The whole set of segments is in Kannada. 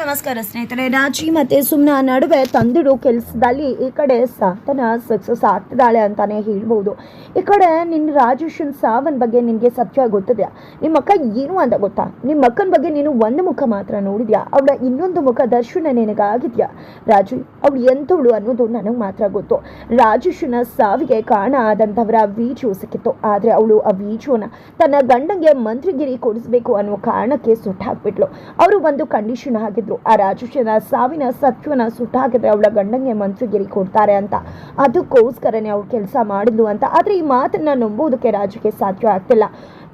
ನಮಸ್ಕಾರ ಸ್ನೇಹಿತರೆ, ರಾಜಿ ಮತ್ತೆ ಸುಮ್ನ ನಡುವೆ ತಂದಿಡು ಕೆಲಸದಲ್ಲಿ ಈ ಕಡೆ ಸಾತನ ಸಕ್ಸಸ್ ಆಗ್ತಿದ್ದಾಳೆ ಅಂತಾನೆ ಹೇಳ್ಬೋದು. ಈ ಕಡೆ ನಿನ್ನ ರಾಜೇಶನ್ ಸಾವನ್ ಬಗ್ಗೆ ನಿನಗೆ ಸತ್ಯ ಗೊತ್ತಿದೆಯಾ? ನಿಮ್ಮ ಅಕ್ಕ ಏನು ಅಂತ ಗೊತ್ತಾ? ನಿಮ್ಮ ಅಕ್ಕನ ಬಗ್ಗೆ ನೀನು ಒಂದು ಮುಖ ಮಾತ್ರ ನೋಡಿದ್ಯಾ? ಅವಳ ಇನ್ನೊಂದು ಮುಖ ದರ್ಶನ ನಿನಗಾಗಿದ್ಯಾ? ರಾಜು, ಅವಳು ಎಂಥವಳು ಅನ್ನೋದು ನನಗೆ ಮಾತ್ರ ಗೊತ್ತು. ರಾಜೇಶನ ಸಾವಿಗೆ ಕಾರಣ ಆದಂಥವರ ವೀಜು ಸಿಕ್ಕಿತ್ತು. ಆದರೆ ಅವಳು ಆ ವಿಡಿಯೋನ ತನ್ನ ಗಂಡಂಗೆ ಮಂತ್ರಿಗಿರಿ ಕೊಡಿಸ್ಬೇಕು ಅನ್ನೋ ಕಾರಣಕ್ಕೆ ಸುಟ್ಟಾಕ್ಬಿಟ್ಲು. ಅವರು ಒಂದು ಕಂಡೀಷನ್ ಹಾಕಿದ್ರು. ಆ ರಾಜೇಶನ ಸಾವಿನ ಸತ್ವನ ಸುಟ್ಟಾಕಿದ್ರೆ ಅವಳ ಗಂಡಂಗೆ ಮಂತ್ರಿಗಿರಿ ಕೊಡ್ತಾರೆ ಅಂತ. ಅದಕ್ಕೋಸ್ಕರನೇ ಅವ್ರು ಕೆಲಸ ಮಾಡಿದ್ಲು ಅಂತ. ಆದರೆ ಈ ಮಾತನ್ನ ನಂಬೋದಕ್ಕೆ ರಾಜಕ್ಕೆ ಸಾಧ್ಯ ಆಗ್ತಿಲ್ಲ.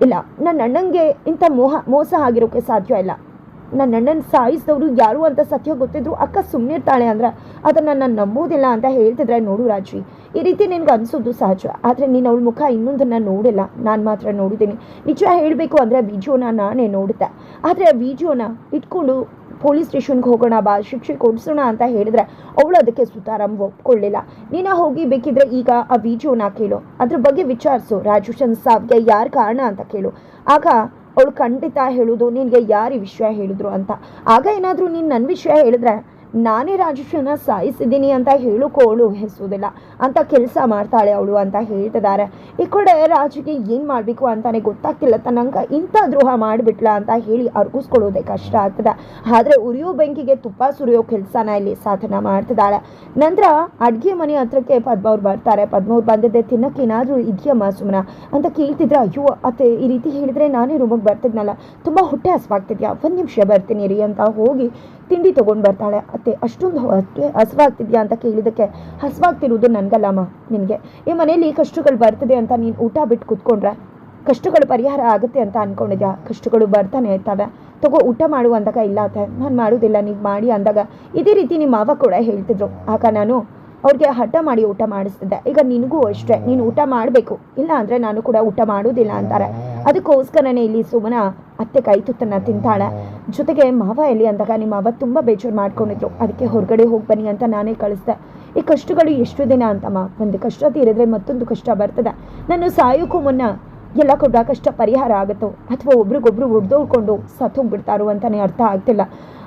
ಇಲ್ಲ, ನನ್ನ ಅಣ್ಣಂಗೆ ಇಂಥ ಮೋಹ, ಮೋಸ ಆಗಿರೋಕ್ಕೆ ಸಾಧ್ಯ ಇಲ್ಲ. ನನ್ನ ಅಣ್ಣನ ಸಾಯಿಸಿದವರು ಯಾರು ಅಂತ ಸತ್ಯ ಗೊತ್ತಿದ್ರು ಅಕ್ಕ ಸುಮ್ಮನಿರ್ತಾಳೆ ಅಂದ್ರೆ ಅದನ್ನು ನಾನು ನಂಬೋದಿಲ್ಲ ಅಂತ ಹೇಳ್ತಿದ್ರೆ ನೋಡು ರಾಜಿ ಈ ರೀತಿ ನಿನ್ಗೆ ಅನಿಸೋದು ಸಹಜ. ಆದರೆ ನೀನು ಅವಳ ಮುಖ ಇನ್ನೊಂದನ್ನು ನೋಡಿಲ್ಲ. ನಾನು ಮಾತ್ರ ನೋಡಿದ್ದೀನಿ. ನಿಜ ಹೇಳಬೇಕು ಅಂದರೆ ವಿಡಿಯೋನ ನಾನೇ ನೋಡುತ್ತೆ ಆದರೆ ಆ ವಿಡಿಯೋನ ಇಟ್ಕೊಂಡು ಪೊಲೀಸ್ ಸ್ಟೇಷನ್ಗೆ ಹೋಗೋಣ ಬಾ ಶಿಕ್ಷೆ ಕೊಡಿಸೋಣ ಅಂತ ಹೇಳಿದ್ರೆ ಅವಳು ಅದಕ್ಕೆ ಸುತಾರಾಮ್ ಒಪ್ಕೊಳ್ಳಿಲ್ಲ. ನೀನು ಹೋಗಿ ಬೇಕಿದ್ರೆ ಈಗ ಆ ವಿಡಿಯೋನ ಕೇಳು. ಅದ್ರ ಬಗ್ಗೆ ವಿಚಾರಿಸು. ರಾಜೇಶನ್ ಸಾವ್ಗೆ ಯಾರು ಕಾರಣ ಅಂತ ಕೇಳು. ಆಗ ಅವಳು ಖಂಡಿತ ಹೇಳೋದು, ನಿನಗೆ ಯಾರು ವಿಷಯ ಹೇಳಿದ್ರು ಅಂತ. ಆಗ ಏನಾದರೂ ನೀನು ನನ್ನ ವಿಷಯ ಹೇಳಿದ್ರೆ ನಾನೇ ರಾಜಶ್ರೀನ ಸಾಯಿಸಿದ್ದೀನಿ ಅಂತ ಹೇಳಿಕೊಳ್ಳು ಅವಳು ಹೆಸೋದಿಲ್ಲ ಅಂತ ಕೆಲಸ ಮಾಡ್ತಾಳೆ ಅವಳು ಅಂತ ಹೇಳ್ತಿದ್ದಾರೆ. ಈ ಕಡೆ ರಾಜಿಗೆ ಏನು ಮಾಡಬೇಕು ಅಂತಾನೆ ಗೊತ್ತಾಗ್ತಿಲ್ಲ. ತನ್ನಂಗ ಇಂಥ ದ್ರೋಹ ಮಾಡಿಬಿಟ್ಲ ಅಂತ ಹೇಳಿ ಅರ್ಗಿಸ್ಕೊಳ್ಳೋದೇ ಕಷ್ಟ ಆಗ್ತದೆ. ಆದರೆ ಉರಿಯೋ ಬೆಂಕಿಗೆ ತುಪ್ಪ ಸುರಿಯೋ ಕೆಲಸನ ಇಲ್ಲಿ ಸಾಧನ ಮಾಡ್ತಿದ್ದಾಳೆ. ನಂತರ ಅಡುಗೆ ಮನೆ ಹತ್ರಕ್ಕೆ ಪದ್ಮವ್ರು ಬರ್ತಾರೆ. ಪದ್ಮವ್ರು ಬಂದಿದ್ದೆ, ತಿನ್ನಕ್ಕೆ ಏನಾದರೂ ಇದೆಯಮ್ಮ ಸುಮ್ಮನ ಅಂತ ಕೇಳ್ತಿದ್ರೆ. ಅಯ್ಯೋ, ಅತ್ತೆ, ಈ ರೀತಿ ಹೇಳಿದ್ರೆ ನಾನೇ ರೂಮಿಗೆ ಬರ್ತಿದ್ನಲ್ಲ. ತುಂಬ ಹೊಟ್ಟೆ ಹಸ್ವಾಗ್ತಿದ್ಯಾ? ಒಂದು ನಿಮಿಷ ಬರ್ತೀನಿ ರೀ ಅಂತ ಹೋಗಿ ತಿಂಡಿ ತೊಗೊಂಡು ಬರ್ತಾಳೆ. ಅತ್ತೆ ಅಷ್ಟೊಂದು ಅಂತ ಅಂತ ಕೇಳಿದಕ್ಕೆ ಹಸ್ವಾಗ್ತಿರೋದು ನನಗಲ್ಲಮ್ಮ ನಿನಗೆ. ಈ ಮನೇಲಿ ಕಷ್ಟಗಳು ಬರ್ತದೆ ಅಂತ ನೀನು ಊಟ ಬಿಟ್ಟು ಕೂತ್ಕೊಂಡ್ರೆ ಕಷ್ಟಗಳು ಪರಿಹಾರ ಆಗುತ್ತೆ ಅಂತ ಅನ್ಕೊಂಡಿದ್ಯಾ? ಕಷ್ಟಗಳು ಬರ್ತಾನೆ ಇರ್ತವೆ. ತಗೋ, ಊಟ ಮಾಡು ಅಂದಾಗ ಇಲ್ಲ ಅಂತ ನಾನು ಮಾಡೋದಿಲ್ಲ, ನೀವು ಮಾಡಿ ಅಂದಾಗ ಇದೇ ರೀತಿ ನಿಮ್ಮ ಮಾವ ಕೂಡ ಹೇಳ್ತಿದ್ರು. ಆಗ ನಾನು ಅವ್ರಿಗೆ ಹಠ ಮಾಡಿ ಊಟ ಮಾಡಿಸ್ತಿದ್ದೆ. ಈಗ ನಿನಗೂ ಅಷ್ಟೇ. ನೀನು ಊಟ ಮಾಡಬೇಕು. ಇಲ್ಲ ಅಂದರೆ ನಾನು ಕೂಡ ಊಟ ಮಾಡೋದಿಲ್ಲ ಅಂತಾರೆ. ಅದಕ್ಕೋಸ್ಕರನೇ ಇಲ್ಲಿ ಸುಮನ ಅತ್ತೆ ಕೈ ತುತ್ತನ್ನ ತಿಂತಾಳೆ. ಜೊತೆಗೆ ಮಾವ ಎಲ್ಲಿ ಅಂದಾಗ ನಿಮ್ಮ ಮಾವ ತುಂಬ ಬೇಜಾರು ಮಾಡ್ಕೊಂಡಿದ್ರು. ಅದಕ್ಕೆ ಹೊರಗಡೆ ಹೋಗಿ ಬನ್ನಿ ಅಂತ ನಾನೇ ಕಳಿಸ್ದೆ. ಈ ಕಷ್ಟಗಳು ಎಷ್ಟು ದಿನ ಅಂತಮ್ಮ ಒಂದು ಕಷ್ಟ ತೀರಿದ್ರೆ ಮತ್ತೊಂದು ಕಷ್ಟ ಬರ್ತದೆ. ನಾನು ಸಾಯೋಕ್ಕೂ ಮುನ್ನ ಎಲ್ಲ ಕೂಡ ಕಷ್ಟ ಪರಿಹಾರ ಆಗುತ್ತೋ? ಅಥವಾ ಒಬ್ರಿಗೊಬ್ರು ಒಡ್ದೋಡ್ಕೊಂಡು ಸತ್ತೋಗ್ಬಿಡ್ತಾರೋ ಅಂತಲೇ ಅರ್ಥ ಆಗ್ತಿಲ್ಲ.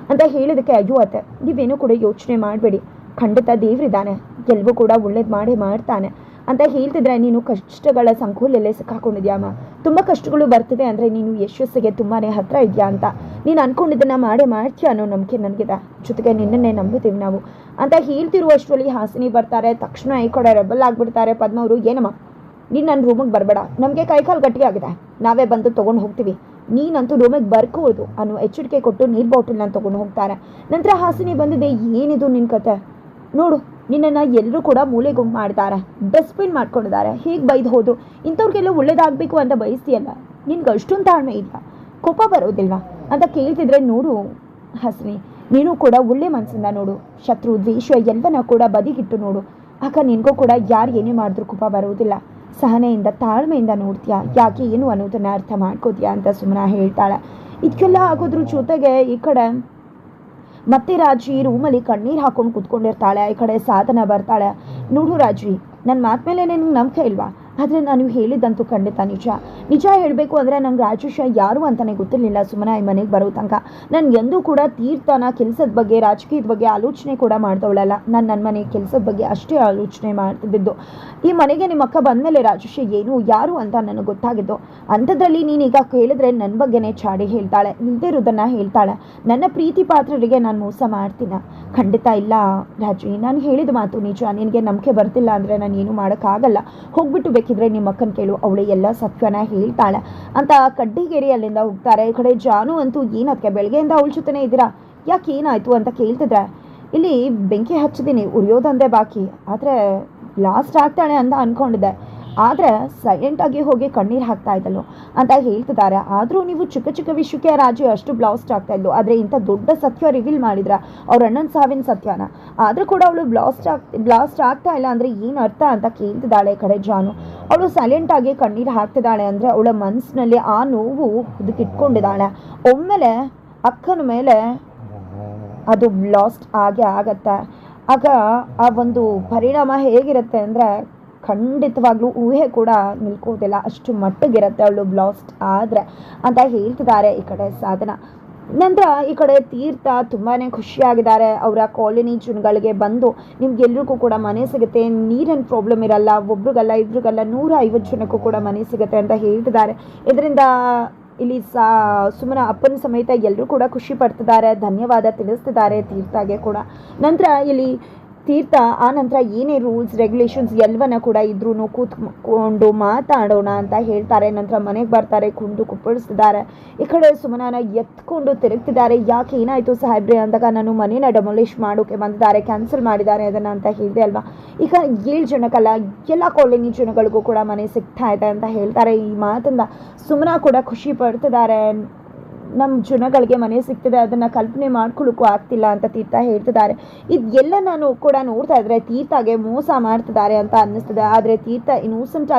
ಅಂತ ಹೇಳಿದಕ್ಕೆ ಅಯ್ಯೋ ಅತ್ತೆ ನೀವೇನೂ ಕೂಡ ಯೋಚನೆ ಮಾಡಬೇಡಿ. ಖಂಡಿತ ದೇವ್ರಿದ್ದಾನೆ. ಎಲ್ಲವೂ ಕೂಡ ಒಳ್ಳೇದು ಮಾಡೇ ಮಾಡ್ತಾನೆ. ಅಂತ ಹೇಳ್ತಿದ್ರೆ ನೀನು ಕಷ್ಟಗಳ ಸಂಕುಲಲ್ಲೇ ಸಿಕ್ಕಾಕೊಂಡಿದ್ಯಾಮ್ಮ ತುಂಬ ಕಷ್ಟಗಳು ಬರ್ತಿದೆ ಅಂದರೆ ನೀನು ಯಶಸ್ಸಿಗೆ ತುಂಬಾ ಹತ್ರ ಇದೆಯಾ ಅಂತ. ನೀನು ಅನ್ಕೊಂಡಿದ್ದನ್ನ ಮಾಡೇ ಮಾಡ್ತೀಯ ಅನ್ನೋ ನಂಬಿಕೆ ನನಗಿದೆ. ಜೊತೆಗೆ ನಿನ್ನನ್ನೇ ನಂಬಿದ್ದೀವಿ ನಾವು. ಅಂತ ಹೇಳ್ತಿರುವಷ್ಟರಲ್ಲಿ ಹಾಸಿನಿ ಬರ್ತಾರೆ, ತಕ್ಷಣ ಈ ಕಡೆ ರೆಬಲ್ ಆಗಿಬಿಡ್ತಾರೆ. ಪದ್ಮವರು ಏನಮ್ಮ? ನೀನು ನನ್ನ ರೂಮಿಗೆ ಬರಬೇಡ. ನಮಗೆ ಕೈಕಾಲು ಗಟ್ಟಿಯಾಗಿದೆ ನಾವೇ ಬಂದು ತೊಗೊಂಡು ಹೋಗ್ತೀವಿ. ನೀನಂತೂ ರೂಮಿಗೆ ಬರ್ಕೋದು ಅನ್ನೋ ಎಚ್ಚರಿಕೆ ಕೊಟ್ಟು ನೀರು ಬಾಟಲ್ನ ತೊಗೊಂಡು ಹೋಗ್ತಾರೆ. ನಂತರ ಹಾಸಿನಿ ಬಂದಿದೆ, ಏನಿದು ನಿನ್ನ ಕತೆ? ನೋಡು ನಿನ್ನನ್ನು ಎಲ್ಲರೂ ಕೂಡ ಮೂಲೆ ಗುಂಪು ಮಾಡ್ತಾರೆ. ಡಸ್ಟ್ಬಿನ್ ಮಾಡ್ಕೊಂಡಿದ್ದಾರೆ. ಹೀಗೆ ಬೈದು ಹೋದರು. ಇಂಥವ್ರಿಗೆಲ್ಲ ಒಳ್ಳೇದಾಗಬೇಕು ಅಂತ ಬಯಸ್ತೀಯಲ್ಲ. ನಿನ್ಗೆ ಅಷ್ಟೊಂದು ತಾಳ್ಮೆ ಇಲ್ಲ. ಕೋಪ ಬರೋದಿಲ್ಲ ಅಂತ ಕೇಳ್ತಿದ್ರೆ ನೋಡು ಹಸಿನಿ, ನೀನು ಕೂಡ ಒಳ್ಳೆ ಮನಸ್ಸಿಂದ ನೋಡು. ಶತ್ರು, ದ್ವೇಷ ಎಲ್ಲವನ್ನ ಕೂಡ ಬದಿಗಿಟ್ಟು ನೋಡು. ಅಕ್ಕ ನಿನಗೂ ಕೂಡ ಯಾರು ಏನೇ ಮಾಡಿದ್ರು ಕೋಪ ಬರೋದಿಲ್ಲ. ಸಹನೆಯಿಂದ, ತಾಳ್ಮೆಯಿಂದ ನೋಡ್ತೀಯಾ? ಯಾಕೆ ಏನು ಅನ್ನೋದನ್ನು ಅರ್ಥ ಮಾಡ್ಕೋತೀಯಾ ಅಂತ ಸುಮ್ಮನೆ ಹೇಳ್ತಾಳೆ. ಇದಕ್ಕೆಲ್ಲ ಆಗೋದ್ರ ಜೊತೆಗೆ ಈ ಕಡೆ ಮತ್ತೆ ರಾಜಿ ರೂಮಲ್ಲಿ ಕಣ್ಣೀರು ಹಾಕೊಂಡು ಕುತ್ಕೊಂಡಿರ್ತಾಳೆ ಈ ಕಡೆ ಸಾಧನ ಬರ್ತಾಳೆ. ನೋಡು ರಾಜಿ ನನ್ನ ಮಾತು ಮೇಲೆ ನಿನಗೆ ನಂಬಿಕೆ ಇಲ್ವಾ? ಆದರೆ ನಾನು ಹೇಳಿದ್ದಂತೂ ಖಂಡಿತ ನಿಜ. ನಿಜ ಹೇಳಬೇಕು ಅಂದರೆ ನಂಗೆ ರಾಜೇಶ ಯಾರು ಅಂತಲೇ ಗೊತ್ತಿರಲಿಲ್ಲ ಸುಮ್ಮನೆ ಈ ಮನೆಗೆ ಬರೋ ತನಕ. ನಾನು ಎಂದೂ ಕೂಡ ತೀರ್ಥನ ಕೆಲಸದ ಬಗ್ಗೆ, ರಾಜಕೀಯದ ಬಗ್ಗೆ ಆಲೋಚನೆ ಕೂಡ ಮಾಡ್ದವಳಲ್ಲ ನಾನು ನನ್ನ ಮನೆ ಕೆಲಸದ ಬಗ್ಗೆ ಅಷ್ಟೇ ಆಲೋಚನೆ ಮಾಡ್ತಿದ್ದಿದ್ದು ಈ ಮನೆಗೆ ನಿಮ್ಮ ಅಕ್ಕ ಬಂದಮೇಲೆ ರಾಜೇಶ ಏನು, ಯಾರು ಅಂತ ನನಗೆ ಗೊತ್ತಾಗಿದ್ದು. ಅಂಥದ್ರಲ್ಲಿ ನೀನೀಗ ಕೇಳಿದ್ರೆ ನನ್ನ ಬಗ್ಗೆನೇ ಚಾಡಿ ಹೇಳ್ತಾಳೆ. ನಿಂತಿರೋದನ್ನು ಹೇಳ್ತಾಳೆ. ನನ್ನ ಪ್ರೀತಿ ಪಾತ್ರರಿಗೆ ನಾನು ಮೋಸ ಮಾಡ್ತೀನ? ಖಂಡಿತ ಇಲ್ಲ ರಾಜು. ನಾನು ಹೇಳಿದ ಮಾತು ನಿಜ. ನಿನಗೆ ನಂಬಿಕೆ ಬರ್ತಿಲ್ಲ ಅಂದರೆ ನಾನು ಏನು ಮಾಡೋಕ್ಕಾಗಲ್ಲ. ಹೋಗ್ಬಿಟ್ಟು ಬೇಕಿದ್ರೆ ನಿಮ್ಮ ಅಕ್ಕನ ಕೇಳು, ಅವಳು ಎಲ್ಲ ಸತ್ಯನ ಹೇಳ್ತಾಳೆ. ಅಂತ ಕಡ್ಡಿಗೇರಿ ಅಲ್ಲಿಂದ ಹೋಗ್ತಾರೆ. ಈ ಕಡೆ ಜಾನು ಅಂತೂ ಏನಕ್ಕೆ ಬೆಳಗ್ಗೆಯಿಂದ ಅವಳ ಜೊತೆನೇ ಇದ್ದೀರಾ? ಯಾಕೆ ಏನಾಯಿತು ಅಂತ ಕೇಳ್ತಿದ್ರೆ, ಇಲ್ಲಿ ಬೆಂಕಿ ಹಚ್ಚಿದ್ದೀನಿ, ಉರಿಯೋದಂದೆ ಬಾಕಿ. ಆದರೆ ಲಾಸ್ಟ್ ಆಗ್ತಾಳೆ ಅಂತ ಅಂದ್ಕೊಂಡಿದ್ದೆ ಆದರೆ ಸೈಲೆಂಟಾಗಿ ಹೋಗಿ ಕಣ್ಣೀರು ಹಾಕ್ತಾ ಇದ್ದಳು. ಅಂತ ಹೇಳ್ತಿದ್ದಾರೆ. ಆದರೂ ನೀವು ಚಿಕ್ಕ ಚಿಕ್ಕ ವಿಷಯಕ್ಕೆ ರಾಜು ಅಷ್ಟು ಬ್ಲಾಸ್ಟ್ ಆಗ್ತಾ ಇದ್ಲು. ಆದರೆ ಇಂಥ ದೊಡ್ಡ ಸತ್ಯ ರಿವೀಲ್ ಮಾಡಿದ್ರ ಅವ್ರ ಅಣ್ಣನ ಸಾವಿನ ಸತ್ಯನ. ಆದರೂ ಕೂಡ ಅವಳು ಬ್ಲಾಸ್ಟ್ ಆಗ್ ಬ್ಲಾಸ್ಟ್ ಆಗ್ತಾ ಇಲ್ಲ ಅಂದರೆ ಏನು ಅರ್ಥ ಅಂತ ಕೇಳ್ತಿದ್ದಾಳೆ ಕಡೆ ಜಾನು. ಅವಳು ಸೈಲೆಂಟಾಗಿ ಕಣ್ಣೀರು ಹಾಕ್ತಿದ್ದಾಳೆ ಅಂದರೆ ಅವಳ ಮನಸ್ಸಿನಲ್ಲಿ ಆ ನೋವು ಇದಕ್ಕಿಟ್ಕೊಂಡಿದ್ದಾಳೆ ಒಮ್ಮೆಲೆ ಅಕ್ಕನ ಮೇಲೆ ಅದು ಬ್ಲಾಸ್ಟ್ ಆಗೇ ಆಗತ್ತೆ. ಆಗ ಆ ಒಂದು ಪರಿಣಾಮ ಹೇಗಿರುತ್ತೆ ಅಂದರೆ ಖಂಡಿತವಾಗ್ಲೂ ಊಹೆ ಕೂಡ ನಿಲ್ಕೋದಿಲ್ಲ. ಅಷ್ಟು ಮಟ್ಟಿಗಿರುತ್ತೆ ಅವಳು ಬ್ಲಾಸ್ಟ್ ಆದರೆ ಅಂತ ಹೇಳ್ತಿದ್ದಾರೆ ಈ ಕಡೆ ಸಾಧನ. ನಂತರ ಈ ಕಡೆ ತೀರ್ಥ ತುಂಬಾ ಖುಷಿಯಾಗಿದ್ದಾರೆ. ಅವರ ಕಾಲೋನಿ ಜನಗಳಿಗೆ ಬಂದು ನಿಮ್ಗೆಲ್ರಿಗೂ ಕೂಡ ಮನೆ ಸಿಗುತ್ತೆ. ನೀರಿನ ಪ್ರಾಬ್ಲಮ್ ಇರಲ್ಲ. ಒಬ್ರಿಗಲ್ಲ, ಇಬ್ರಿಗಲ್ಲ ನೂರ ಐವತ್ತು ಜನಕ್ಕೂ ಕೂಡ ಮನೆ ಸಿಗುತ್ತೆ ಅಂತ ಹೇಳ್ತಿದ್ದಾರೆ. ಇದರಿಂದ ಇಲ್ಲಿ ಸಾ ಸುಮ್ಮನೆ ಅಪ್ಪನ ಸಮೇತ ಎಲ್ಲರೂ ಕೂಡ ಖುಷಿ ಪಡ್ತಿದ್ದಾರೆ. ಧನ್ಯವಾದ ತಿಳಿಸ್ತಿದ್ದಾರೆ ತೀರ್ಥಾಗೆ ಕೂಡ. ನಂತರ ಇಲ್ಲಿ ತೀರ್ಥ, ಆ ನಂತರ ಏನೇ ರೂಲ್ಸ್ ರೆಗ್ಯುಲೇಷನ್ಸ್ ಎಲ್ಲವನ್ನ ಕೂಡ ಇದ್ರೂ ಕೂತ್ಕೊಂಡು ಮಾತಾಡೋಣ ಅಂತ ಹೇಳ್ತಾರೆ. ನಂತರ ಮನೆಗೆ ಬರ್ತಾರೆ ಕುಂಡು ಕುಪ್ಪಳಿಸ್ತಿದ್ದಾರೆ. ಈ ಕಡೆ ಸುಮನನ ಎತ್ಕೊಂಡು ತಿರುಗ್ತಿದ್ದಾರೆ. ಯಾಕೆ ಏನಾಯಿತು ಸಾಹೇಬ್ರೆ ಅಂದಾಗ ನಾನು ಮನೇನ ಡೆಮೊಲಿಷ್ ಮಾಡೋಕೆ ಬಂದಿದ್ದಾರೆ ಕ್ಯಾನ್ಸಲ್ ಮಾಡಿದ್ದಾರೆ ಅದನ್ನು ಅಂತ ಹೇಳಿದೆ ಅಲ್ವಾ? ಈಗ ಏಳು ಜನಕ್ಕಲ್ಲ, ಎಲ್ಲ ಕಾಲೋನಿ ಜನಗಳಿಗೂ ಕೂಡ ಮನೆ ಸಿಗ್ತಾ ಇದೆ ಅಂತ ಹೇಳ್ತಾರೆ ಈ ಮಾತಿಂದ. ಸುಮನ ಕೂಡ ಖುಷಿ ಪಡ್ತಿದ್ದಾರೆ. ನಮ್ಮ ಜನಗಳಿಗೆ ಮನೆ ಸಿಗ್ತದೆ, ಅದನ್ನು ಕಲ್ಪನೆ ಮಾಡ್ಕೊಳ್ಳೋಕ್ಕೂ ಆಗ್ತಿಲ್ಲ ಅಂತ ತೀರ್ಥ ಹೇಳ್ತಿದ್ದಾರೆ. ಇದೆಲ್ಲ ನಾನು ಕೂಡ ನೋಡ್ತಾ ಇದ್ದರೆ ತೀರ್ಥಗೆ ಮೋಸ ಮಾಡ್ತಿದ್ದಾರೆ ಅಂತ ಅನ್ನಿಸ್ತದೆ. ಆದರೆ ತೀರ್ಥ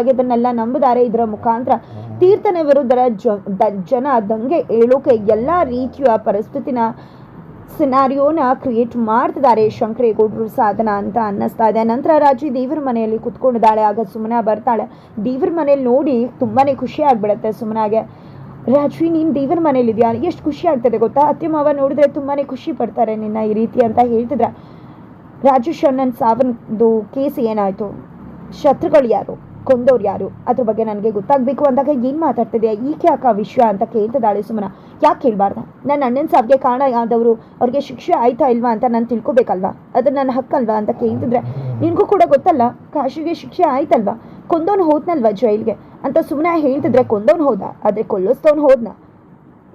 ಆಗಿ ಅದನ್ನೆಲ್ಲ ನಂಬಿದ್ದಾರೆ. ಇದರ ಮುಖಾಂತರ ತೀರ್ಥನ ವಿರುದ್ಧ ಜನ ದಂಗೆ ಏಳೋಕೆ ಎಲ್ಲ ರೀತಿಯ ಪರಿಸ್ಥಿತಿನ ಸಿನಾರಿಯೋನ ಕ್ರಿಯೇಟ್ ಮಾಡ್ತಿದ್ದಾರೆ ಶಂಕರೇಗೌಡರು ಸಾಧನ ಅಂತ ಅನ್ನಿಸ್ತಾ ಇದೆ. ನಂತರ ರಾಜಿ ದೇವರ ಮನೆಯಲ್ಲಿ ಕುತ್ಕೊಂಡಿದ್ದಾಳೆ. ಆಗ ಸುಮನ ಬರ್ತಾಳೆ. ದೇವ್ರ ಮನೇಲಿ ನೋಡಿ ತುಂಬಾ ಖುಷಿ ಆಗ್ಬಿಡುತ್ತೆ ಸುಮನಾಗೆ. ರಾಜ್ವಿ ನೀನು ದೇವರ ಮನೇಲಿ ಇದೆಯಾ? ಎಷ್ಟು ಖುಷಿ ಆಗ್ತದೆ ಗೊತ್ತಾ? ಅತ್ತೆ, ಮಾವ ನೋಡಿದ್ರೆ ತುಂಬಾ ಖುಷಿ ಪಡ್ತಾರೆ ನಿನ್ನ ಈ ರೀತಿ ಅಂತ ಹೇಳ್ತಿದ್ರ. ರಾಜು ಅಣ್ಣನ ಸಾವನ್ದು ಕೇಸ್ ಏನಾಯಿತು? ಶತ್ರುಗಳು ಯಾರು? ಕೊಂದವ್ರು ಯಾರು? ಅದ್ರ ಬಗ್ಗೆ ನನಗೆ ಗೊತ್ತಾಗಬೇಕು ಅಂದಾಗ ಏನು ಮಾತಾಡ್ತಿದೆಯಾ? ಈಕೆ ಯಾಕೆ ಆ ವಿಷಯ ಅಂತ ಕೇಳ್ತದಾಳೆ ಸುಮ್ಮನ ಯಾಕೆ ಕೇಳಬಾರ್ದ ನನ್ನ ಅಣ್ಣನ ಸಾವಿಗೆ ಕಾರಣ ಆದವರು ಅವ್ರಿಗೆ ಶಿಕ್ಷೆ ಆಯ್ತಾ ಇಲ್ವಾ ಅಂತ ನಾನು ತಿಳ್ಕೊಬೇಕಲ್ವಾ? ಅದು ನನ್ನ ಹಕ್ಕಲ್ವಾ ಅಂತ ಕೇಳ್ತಿದ್ರೆ? ನಿನಗೂ ಕೂಡ ಗೊತ್ತಲ್ಲ? ಕಾಶಿಗೆ ಶಿಕ್ಷೆ ಆಯ್ತಲ್ವಾ? ಕೊಂದವನು ಹೋದ್ನಲ್ವಾ ಜೈಲ್ಗೆ? ಅಂತ ಸುಮ್ಮನೆ ಹೇಳ್ತಿದ್ರೆ ಕೊಂದವನು ಹೋದ, ಆದರೆ ಕೊಲ್ಲಿಸ್ತವ್ನು ಹೋದ್ನ.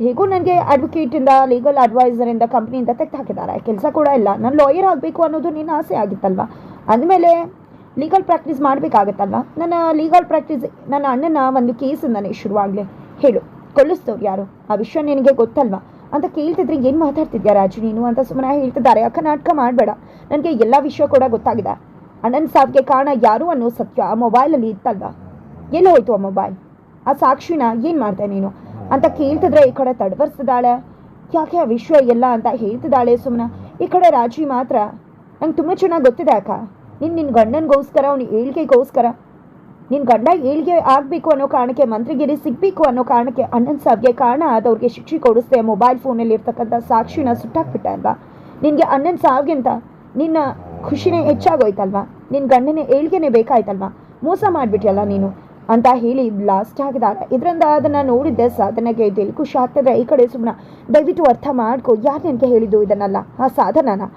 ಹೇಗೂ ನನಗೆ ಅಡ್ವೊಕೇಟಿಂದ ಲೀಗಲ್ ಅಡ್ವೈಸರಿಂದ ಕಂಪ್ನಿಯಿಂದ ತೆಗೆದು ಹಾಕಿದ್ದಾರೆ. ಕೆಲಸ ಕೂಡ ಇಲ್ಲ. ನಾನು ಲಾಯರ್ ಆಗಬೇಕು ಅನ್ನೋದು ನಿನ್ನ ಆಸೆ ಆಗಿತ್ತಲ್ವಾ? ಅಂದಮೇಲೆ ಲೀಗಲ್ ಪ್ರಾಕ್ಟೀಸ್ ಮಾಡಬೇಕಾಗತ್ತಲ್ವ? ನನ್ನ ಲೀಗಲ್ ಪ್ರಾಕ್ಟೀಸ್ ನನ್ನ ಅಣ್ಣನ ಒಂದು ಕೇಸಿಂದನೇ ಶುರುವಾಗಲಿ. ಹೇಳು, ಕೊಲ್ಲಿಸ್ತವ್ರು ಯಾರು? ಆ ವಿಷಯ ನಿನಗೆ ಗೊತ್ತಲ್ವಾ? ಅಂತ ಕೇಳ್ತಿದ್ರೆ ಏನು ಮಾತಾಡ್ತಿದ್ಯಾ ರಾಜು ನೀನು ಅಂತ ಸುಮ್ಮನೆ ಹೇಳ್ತಿದ್ದಾರೆ. ಅಕ್ಕ ನಾಟಕ ಮಾಡಬೇಡ. ನನಗೆ ಎಲ್ಲ ವಿಷಯ ಕೂಡ ಗೊತ್ತಾಗಿದೆ. ಅಣ್ಣನ ಸಾವಿಗೆ ಕಾರಣ ಯಾರು ಅನ್ನೋ ಸತ್ಯ ಆ ಮೊಬೈಲಲ್ಲಿ ಇತ್ತಲ್ವಾ? ಎಲ್ಲಿ ಹೋಯ್ತು ಆ ಮೊಬೈಲ್? ಆ ಸಾಕ್ಷಿನ ಏನು ಮಾಡ್ದೆ ನೀನು? ಅಂತ ಕೇಳ್ತಿದ್ರೆ ಈ ಕಡೆ ತಡವರ್ಸಿದಾಳೆ ಯಾಕೆ ಆ ವಿಷಯ ಎಲ್ಲ ಅಂತ ಹೇಳ್ತಿದ್ದಾಳೆ ಸುಮ್ಮನೆ ಈ ಕಡೆ ರಾಜಿ ಮಾತ್ರ. ನಂಗೆ ತುಂಬ ಚೆನ್ನಾಗಿ ಗೊತ್ತಿದೆ ಅಕ್ಕ. ನಿನ್ನ ನಿನ್ನ ಗಂಡನಿಗೋಸ್ಕರ, ಅವ್ನ ಏಳ್ಗೆಗೋಸ್ಕರ. ನಿನ್ನ ಗಂಡ ಏಳ್ಗೆ ಆಗಬೇಕು ಅನ್ನೋ ಕಾರಣಕ್ಕೆ, ಮಂತ್ರಿಗಿರಿ ಸಿಗಬೇಕು ಅನ್ನೋ ಕಾರಣಕ್ಕೆ ಅಣ್ಣನ ಸಾವಿಗೆ ಕಾರಣ ಆದವ್ರಿಗೆ ಶಿಕ್ಷೆ ಕೊಡಿಸ್ದೆ ಮೊಬೈಲ್ ಫೋನಲ್ಲಿ ಇರ್ತಕ್ಕಂಥ ಸಾಕ್ಷಿನ ಸುಟ್ಟಾಕ್ಬಿಟ್ಟ ಅಲ್ವಾ? ನಿನಗೆ ಅಣ್ಣನ ಸಾವಿಗಿಂತ ನಿನ್ನ ಖುಷಿನೇ ಹೆಚ್ಚಾಗೋಯ್ತಲ್ವಾ? ನಿನ್ನ ಗಂಡನೇ ಏಳ್ಗೆನೇ ಬೇಕಾಯ್ತಲ್ವಾ? ಮೋಸ ಮಾಡಿಬಿಟ್ಯಲ್ಲ ನೀನು. ಅಂತ ಹೇಳಿ ಬ್ಲಾಸ್ಟ್ ಆಗಿದಾಗ ಇದರಿಂದ ಅದನ್ನು ನೋಡಿದ್ದೆ ಸಾಧನೆಗೆ ಇದೆಲ್ಲಿ ಖುಷಿ ಆಗ್ತದೆ ಈ ಕಡೆ ಸುಮ್ಮನೆ ದಯವಿಟ್ಟು ಅರ್ಥ ಮಾಡ್ಕೊ. ಯಾರು ನನಗೆ ಹೇಳಿದ್ದು ಇದನ್ನೆಲ್ಲ? ಆ ಸಾಧನನ?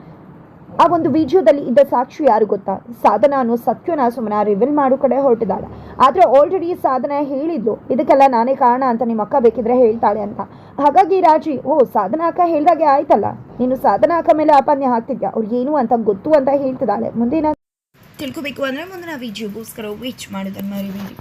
ಆ ಒಂದು ವಿಡಿಯೋದಲ್ಲಿ ಇದ್ದ ಸಾಕ್ಷಿ ಯಾರು ಗೊತ್ತಾ? ಸಾಧನ ಅನ್ನೋ ಸತ್ಯನ ಸುಮ್ಮನೆ ರಿವೀಲ್ ಮಾಡೋ ಕಡೆ ಹೊರಟಿದ್ದಾಳೆ. ಆದರೆ ಆಲ್ರೆಡಿ ಸಾಧನ ಹೇಳಿದ್ಲು. ಇದಕ್ಕೆಲ್ಲ ನಾನೇ ಕಾರಣ ಅಂತ ನಿಮ್ಮ ಅಕ್ಕ ಬೇಕಿದ್ರೆ ಹೇಳ್ತಾಳೆ ಅಂತ. ಹಾಗಾಗಿ ರಾಜಿ, ಓ ಸಾಧನ ಅಕ್ಕ ಹೇಳಿದಾಗೆ ಆಯ್ತಲ್ಲ? ನೀನು ಸಾಧನ ಅಕ್ಕ ಮೇಲೆ ಆಪಾದನೆ ಹಾಕ್ತಿದ್ಯಾ? ಅವ್ರಿಗೆ ಏನು ಅಂತ ಗೊತ್ತು ಅಂತ ಹೇಳ್ತಿದ್ದಾಳೆ. ಮುಂದಿನ ತಿಳ್ಕೊಬೇಕು ಅಂದರೆ ಮುಂದಿನ ವಿಡಿಯೋಗೋಸ್ಕರ ವೇಚ್ ಮಾಡೋದನ್ನು ಮರಿಬೇಡಿ.